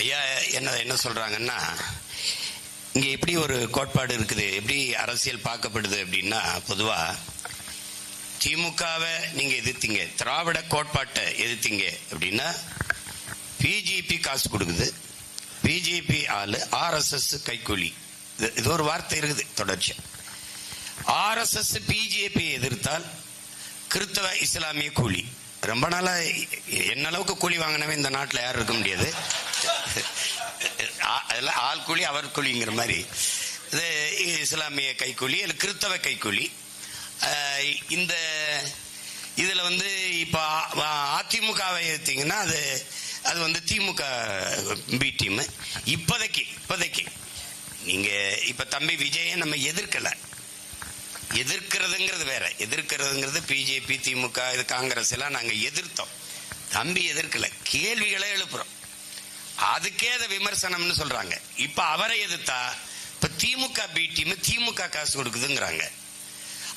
ஐயா என்ன என்ன சொல்கிறாங்கன்னா இங்கே எப்படி ஒரு கோட்பாடு இருக்குது? எப்படி அரசியல் பார்க்கப்படுது அப்படின்னா பொதுவாக திமுகவை நீங்கள் எதிர்த்தீங்க. திராவிட கோட்பாட்டை எதிர்த்தீங்க அப்படின்னா பிஜேபி காசு கொடுக்குது. பிஜேபி ஆளு ஆர்எஸ்எஸ் கைக்கூலி. இது- இது ஒரு வார்த்தை இருக்குது தொடர்ச்சியாக ஆர்எஸ்எஸ் பிஜேபி எதிர்த்தால் கிறிஸ்தவ இஸ்லாமிய கூலி. ரொம்ப நாளாக என்ன அளவுக்கு கூலி வாங்கினவே இந்த நாட்டில் யாரும் இருக்க முடியாது. அதெல்லாம் ஆள் கூலி அவர் கூலிங்கிற மாதிரி. இது இஸ்லாமிய கைக்கூலி இல்லை கிறித்தவ கைக்கூலி. இந்த இதில் வந்து இப்போ அதிமுகவை எடுத்தீங்கன்னா அது அது வந்து திமுக பி டீம். இப்போதைக்கு இப்போதைக்கு. நீங்கள் இப்போ தம்பி விஜயை நம்ம எதிர்க்கலை. எதிர்க்கிறதுங்கிறது வேற. எதிர்க்கிறதுங்கிறது பிஜேபி திமுக இது காங்கிரஸ் எல்லாம் நாங்க எதிர்த்தோம். தம்பி எதிர்க்கல. கேள்விகளை எழுப்புறோம். அதுக்கே அதை விமர்சனம்னு சொல்றாங்க. இப்ப அவரை எதிர்த்தா இப்ப திமுக பி டீம் திமுக காசு கொடுக்குதுங்கிறாங்க.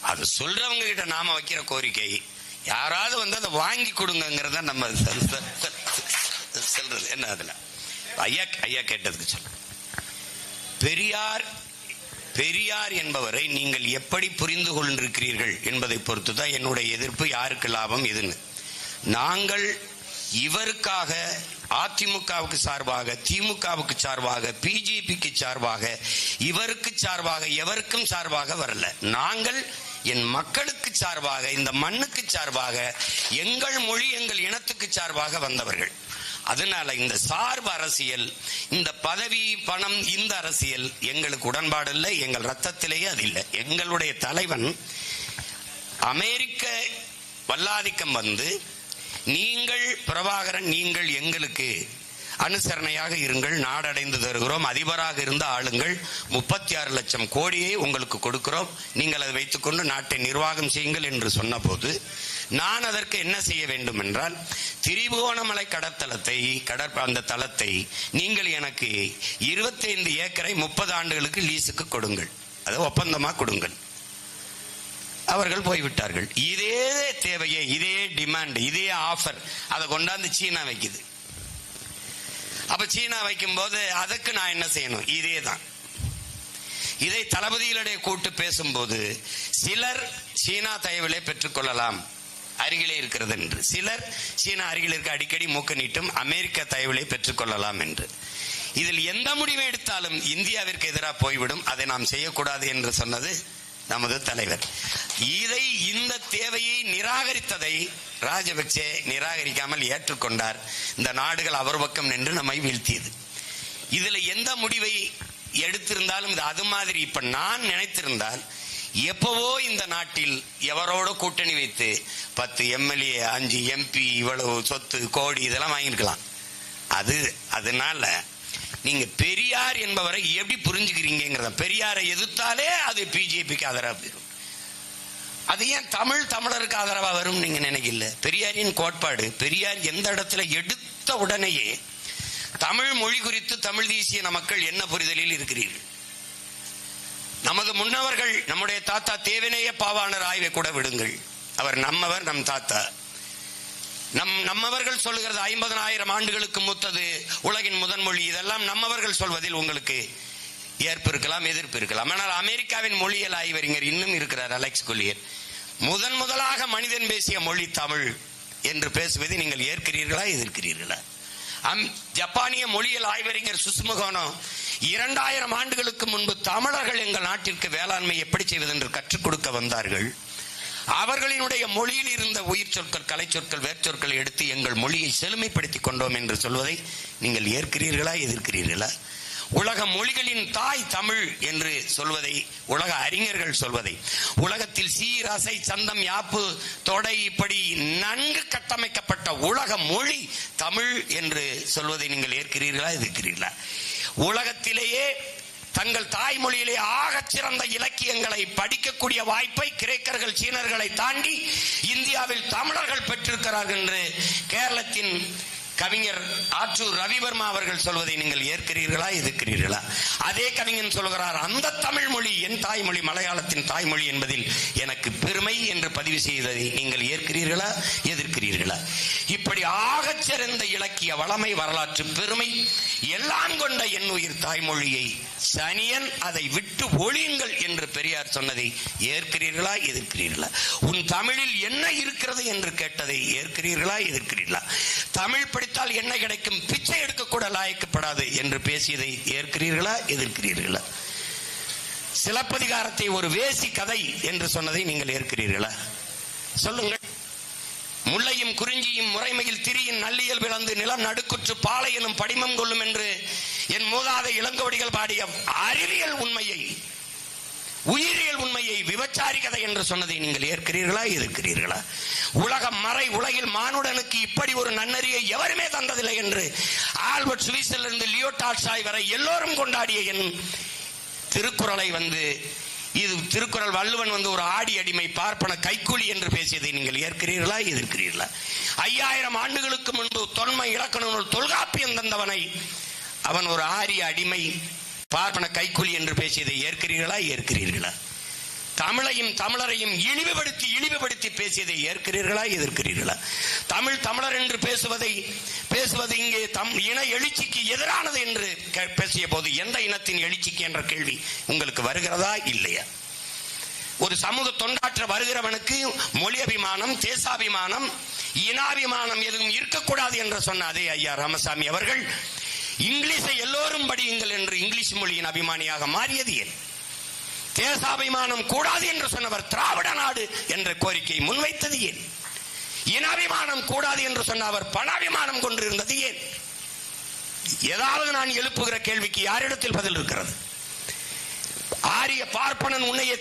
அது சொல்றவங்க கிட்ட நாம வைக்கிற கோரிக்கை யாராவது வந்து அதை வாங்கி கொடுங்கங்கிறத நம்ம சொல்றது. என்ன அதுல? ஐயா ஐயா கேட்டதுக்கு சொல்ல பெரியார் பெரியார் என்பவரை நீங்கள் எப்படி புரிந்து கொண்டிருக்கிறீர்கள் என்பதை பொறுத்து தான் என்னுடைய எதிர்ப்பு யாருக்கு லாபம் எதுன்னு. நாங்கள் இவருக்காக அதிமுகவுக்கு சார்பாக திமுகவுக்கு சார்பாக பிஜேபிக்கு சார்பாக இவருக்கு சார்பாக எவருக்கும் சார்பாக வரல. நாங்கள் என் மக்களுக்கு சார்பாக இந்த மண்ணுக்கு சார்பாக எங்கள் மொழி எங்கள் இனத்துக்கு சார்பாக வந்தவர்கள். அதனால இந்த சார்பு அரசியல் இந்த பதவி பணம் இந்த அரசியல் எங்களுக்கு உடன்பாடு இல்லை எங்கள் ரத்தத்திலேயே அது இல்லை. எங்களுடைய தலைவன் அமெரிக்க வல்லாதிக்கம் வந்து நீங்கள் பிரபாகரன் நீங்கள் எங்களுக்கு அனுசரணையாக இருங்கள் நாடடைந்து தருகிறோம் அதிபராக இருந்த ஆளுங்கள் முப்பத்தி ஆறு லட்சம் கோடியை உங்களுக்கு கொடுக்கிறோம் நீங்கள் அதை வைத்துக்கொண்டு நாட்டை நிர்வாகம் செய்யுங்கள் என்று சொன்னபோது நான் அதற்கு என்ன செய்ய வேண்டும் என்றால் திரிபுவனமலை கடற்தலத்தை கடற் அந்த தளத்தை நீங்கள் எனக்கு 25 ஏக்கரை முப்பது ஆண்டுகளுக்கு லீஸுக்கு கொடுங்கள். அது ஒப்பந்தமா கொடுங்கள். அவர்கள் போய்விட்டார்கள். இதே தேவையை இதே டிமாண்ட் இதே ஆஃபர் அதை கொண்டாந்து சீனா வைக்குது. அப்ப சீனா வைக்கும் போது அதுக்கு நான் என்ன செய்யணும்? இதே தான் இதை தளபதிகளிடையே கூட்டு பேசும்போது சிலர் சீனா தயவிலே பெற்றுக்கொள்ளலாம். அருகிலே இருக்கிறது என்று சிலர் சீனா அருகில் இருக்க அடிக்கடி மூக்க நீட்டும் அமெரிக்க தயவுகளை பெற்றுக்கொள்ளலாம் என்று. இதில் எந்த முடிவை எடுத்தாலும் இந்தியாவிற்கு எதிராக போய்விடும். அதை நாம் செய்யக்கூடாது என்று சொன்னது நமது தலைவர். இதை இந்த தேவையை நிராகரித்ததை ராஜபக்சே நிராகரிக்காமல் ஏற்றுக்கொண்டார். இந்த நாடுகள் அவர் பக்கம் நின்று நம்மை வீழ்த்தியது. இதுல எந்த முடிவை எடுத்திருந்தாலும் இது அது மாதிரி. இப்ப நான் நினைத்திருந்தால் எப்பவோ இந்த நாட்டில் எவரோட கூட்டணி வைத்து பத்து எம்எல்ஏ அஞ்சு எம்பி இவ்வளவு சொத்து கோடி இதெல்லாம் வாங்கியிருக்கலாம். அது அதனால நீங்க பெரியார் என்பவரை எப்படி புரிஞ்சுக்கிறீங்கிறத பெரியாரை எதிர்த்தாலே அது பிஜேபிக்கு ஆதரவாக போயிடும் அது ஏன் தமிழ் தமிழருக்கு ஆதரவாக வரும் நீங்க நினைக்கல? பெரியாரின் கோட்பாடு பெரியார் எந்த இடத்துல எடுத்த உடனேயே தமிழ் மொழி குறித்து தமிழ் தேசிய மக்கள் என்ன புரிதலில் இருக்கிறீர்கள்? நமது முன்னவர்கள் நம்முடைய தாத்தா தேவினைய பாவாணர் ஆய்வை கூட விடுங்கள். அவர் நம்மவர் நம் தாத்தா. நம் நம்மவர்கள் சொல்லுகிறது ஐம்பதனாயிரம் ஆண்டுகளுக்கு மூத்தது உலகின் முதன்மொழி இதெல்லாம் நம்மவர்கள் சொல்வதில் உங்களுக்கு ஏற்பு இருக்கலாம் எதிர்ப்பு இருக்கலாம். ஆனால் அமெரிக்காவின் மொழியியல் ஆய்வறிஞர் இன்னும் இருக்கிறார் அலெக்ஸ் கொலியர் முதன் முதலாக மனிதன் பேசிய மொழி தமிழ் என்று பேசுவதை நீங்கள் ஏற்கிறீர்களா எதிர்க்கிறீர்களா? ஜப்பானிய மொழியியல் ஆய்வறிஞர் சுசுமுகோனோ இரண்டாயிரம் ஆண்டுகளுக்கு முன்பு தமிழர்கள் எங்கள் நாட்டிற்கு வேளாண்மை எப்படி செய்வது என்று கற்றுக் கொடுக்க வந்தார்கள். அவர்களினுடைய மொழியில் இருந்த உயிர் சொற்கள் கலை சொற்கள் வேர்ச்சொற்களை எடுத்து எங்கள் மொழியை செழுமைப்படுத்திக் கொண்டோம் என்று சொல்வதை நீங்கள் ஏற்கிறீர்களா எதிர்க்கிறீர்களா? உலக மொழிகளின் தாய் தமிழ் என்று சொல்வதை உலக அறிஞர்கள் சொல்வதை. உலகத்தில் சீரசை சந்தம் யாப்பு தொடை இப்படி நன்கு கட்டமைக்கப்பட்ட உலக மொழி தமிழ் என்று சொல்வதை நீங்கள் ஏற்கிறீர்களா எதிர்க்கிறீர்களா? உலகத்திலேயே தங்கள் தாய்மொழியிலே ஆகச் சிறந்த இலக்கியங்களை படிக்கக்கூடிய வாய்ப்பை கிரேக்கர்கள் சீனர்களை தாண்டி இந்தியாவில் தமிழர்கள் பெற்றிருக்கிறார்கள் என்று கேரளத்தின் கவிஞர் ஆற்றூர் ரவிவர்மா அவர்கள் சொல்வதை நீங்கள் ஏற்கிறீர்களா எதிர்க்கிறீர்களா? அதே கவிஞன் சொல்கிறார் அந்த தமிழ் மொழி என் தாய்மொழி மலையாளத்தின் தாய்மொழி என்பதில் எனக்கு பெருமை என்று பதிவு செய்ததை நீங்கள் ஏற்கிறீர்களா எதிர்க்கிறீர்களா? இப்படி ஆகச் சிறந்த இலக்கிய வளமை வரலாற்று பெருமை எல்லாம் கொண்ட என் உயிர் தாய்மொழியை சனியன் அதை விட்டு ஒழியுங்கள் என்று பெரியார் சொன்னதை ஏற்கிறீர்களா எதிர்க்கிறீர்களா? உன் தமிழில் என்ன இருக்கிறது என்று கேட்டதை ஏற்கிறீர்களா எதிர்க்கிறீர்களா? தமிழ் படித்தால் என்ன கிடைக்கும்? பிச்சை எடுக்கக்கூட கூட லாய்க்கப்படாது என்று பேசியதை ஏற்கிறீர்களா எதிர்க்கிறீர்களா? சிலப்பதிகாரத்தை ஒரு வேசி கதை என்று சொன்னதை நீங்கள் ஏற்கிறீர்களா? சொல்லுங்கள். முல்லையும் குறிஞ்சியும் முறைமையில் திரியின் நல்லியல் பிறந்து நிலம் நடுக்குற்று பாலை எனும் படிமம் கொள்ளும் என்று என் மூதாத இளங்கோடிகள் பாடிய அறிவியல் உண்மையை உயிரியல் உண்மையை விபச்சாரி கதை என்று சொன்னதை நீங்கள் ஏற்கிறீர்களா எதிர்க்கிறீர்களா? உலகம் மறை உலகில் மானுடனுக்கு இப்படி ஒரு நன்னறியை எவருமே தந்ததில்லை என்று ஆல்பர்ட் சுவிஸிலிருந்து லியோ டாட்சாய் வரை எல்லோரும் கொண்டாடிய என் திருக்குறளை வந்து இது திருக்குறள் வள்ளுவன் வந்து ஒரு ஆடி அடிமை பார்ப்பன கைக்கூலி என்று பேசியதை நீங்கள் ஏற்கிறீர்களா? எதிர்க்கிறீர்களா? ஐயாயிரம் ஆண்டுகளுக்கு முன்பு தொன்மை இலக்கண நூல் தொல்காப்பியம் தந்தவனை அவன் ஒரு ஆரிய அடிமை பார்ப்பன கைக்கூலி என்று பேசியதை ஏற்கிறீர்களா? ஏற்கிறீர்களா தமிழையும் தமிழரையும் இழிவுபடுத்தி இழிவுபடுத்தி பேசியதை ஏற்கிறீர்களா எதிர்க்கிறீர்களா? தமிழ் தமிழர் என்று பேசுவதை பேசுவது இங்கே தம் இன எழுச்சிக்கு எதிரானது என்று கே- பேசிய போது எந்த இனத்தின் எழுச்சிக்கு என்ற கேள்வி உங்களுக்கு வருகிறதா இல்லையா? ஒரு சமூக தொண்டாற்ற வருகிறவனுக்கு மொழி அபிமானம் தேசாபிமானம் இனாபிமானம் எதுவும் இருக்கக்கூடாது என்று சொன்ன அதே ஐயா ராமசாமி அவர்கள் இங்கிலீஷை எல்லோரும் படியுங்கள் என்று இங்கிலீஷ் மொழியின் அபிமானியாக மாறியது ஏன்? தேசாபிமானம் கூடாது என்று சொன்னவர் திராவிட நாடு என்ற கோரிக்கை முன்வைத்தது ஏன்? இனாபிமானம் கூடாது என்று சொன்ன அவர் பணாபிமானம் கொண்டிருந்தது ஏன்? ஏதாவது நான் எழுப்புகிற கேள்விக்கு யாரிடத்தில் பதில் இருக்கிறது? ஆரிய பார்ப்பனன் உன்னையே